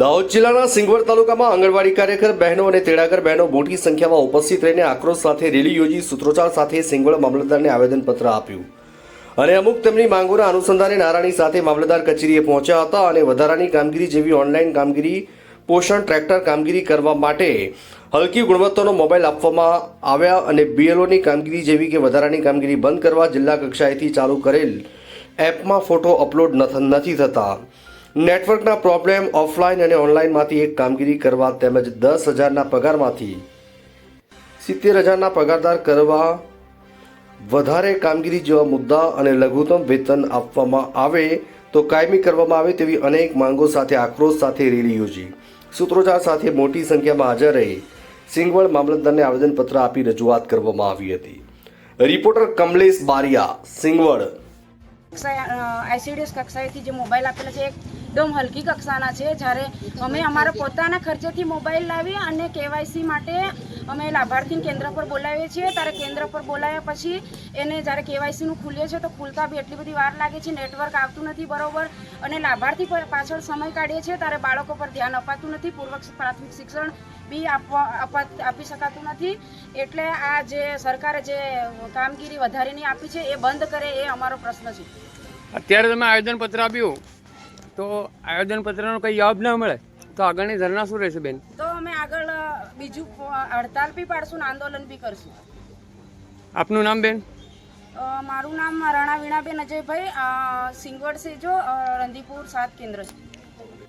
દાહોદ જિલ્લાના સિંગવડ તાલુકામાં આંગણવાડી કાર્યકર બહેનો અને તેડાગર બહેનો મોટી સંખ્યામાં ઉપસ્થિત રહીને આક્રોશ સાથે રેલી યોજી સૂત્રોચ્ચાર સાથે સિંગવડ મામલતદારને આવેદનપત્ર આપ્યું. અને અમુક તેમની માંગોના અનુસંધાને નારાણી સાથે મામલતદાર કચેરીએ પહોંચ્યા હતા અને વધારાની કામગીરી જેવી ઓનલાઈન કામગીરી, પોષણ ટ્રેક્ટર કામગીરી કરવા માટે હલકી ગુણવત્તાનો મોબાઈલ આપવામાં આવ્યા અને બીએલઓની કામગીરી જેવી કે વધારાની કામગીરી બંધ કરવા જિલ્લા કક્ષાએથી ચાલુ કરેલ એપમાં ફોટો અપલોડ નથી થતા. નેટવર્કના પ્રોબ્લેમ ઓફલાઈન અને ઓનલાઈનમાંથી એક કામગીરી કરવા તેમજ દસ હજારના પગારમાંથી સિત્તેર હજારના પગારદાર કરવા વધારે કામગીરી જેવા મુદ્દા અને લઘુત્તમ વેતન આપવામાં આવે તો કાયમી કરવામાં આવે તેવી અનેક માંગો સાથે આક્રોશ સાથે રેલી યોજી. સૂત્રોચ્ચાર સાથે મોટી સંખ્યામાં હાજર રહી સિંગવડ મામલતદારને આવેદનપત્ર આપી રજૂઆત કરવામાં આવી હતી. રિપોર્ટર કમલેશ બારિયા, સિંગવડ. આઈસીડીએસ કક્ષાએથી જે મોબાઈલ આપેલા છે એકદમ હલકી કક્ષાના છે. જ્યારે અમે અમારા પોતાના ખર્ચેથી મોબાઈલ લાવી અને કેવાયસી માટે અમે લાભાર્થી કેન્દ્ર પર બોલાવીએ છીએ. ત્યારે કેન્દ્ર પર બોલાવ્યા પછી એને જ્યારે કેવાયસીનું ખુલીએ છીએ તો ખુલતા બી એટલી બધી વાર લાગે છે. નેટવર્ક આવતું નથી બરોબર અને લાભાર્થી પાછળ સમય કાઢીએ છીએ ત્યારે બાળકો પર ધ્યાન અપાતું નથી. પૂર્વક પ્રાથમિક શિક્ષણ બી આપવા આપી શકાતું નથી. એટલે આ જે સરકારે જે કામગીરી વધારીની આપી છે એ બંધ કરે એ અમારો પ્રશ્ન છે. અત્યારે તમે આવેદનપત્ર આપ્યું. તો આવેદનપત્રનો કંઈ જવાબ ના મળે તો આગળની ધરના શું રહેશે બેન? તો અમે આગળ બીજું હડતાલ બી પાડશું ને આંદોલન બી કરશું. આપનું નામ બેન? મારું નામ રાણા વીણાબેન અજયભાઈ સિંગવડ સેજો રંદીપુર સાત કેન્દ્ર છે.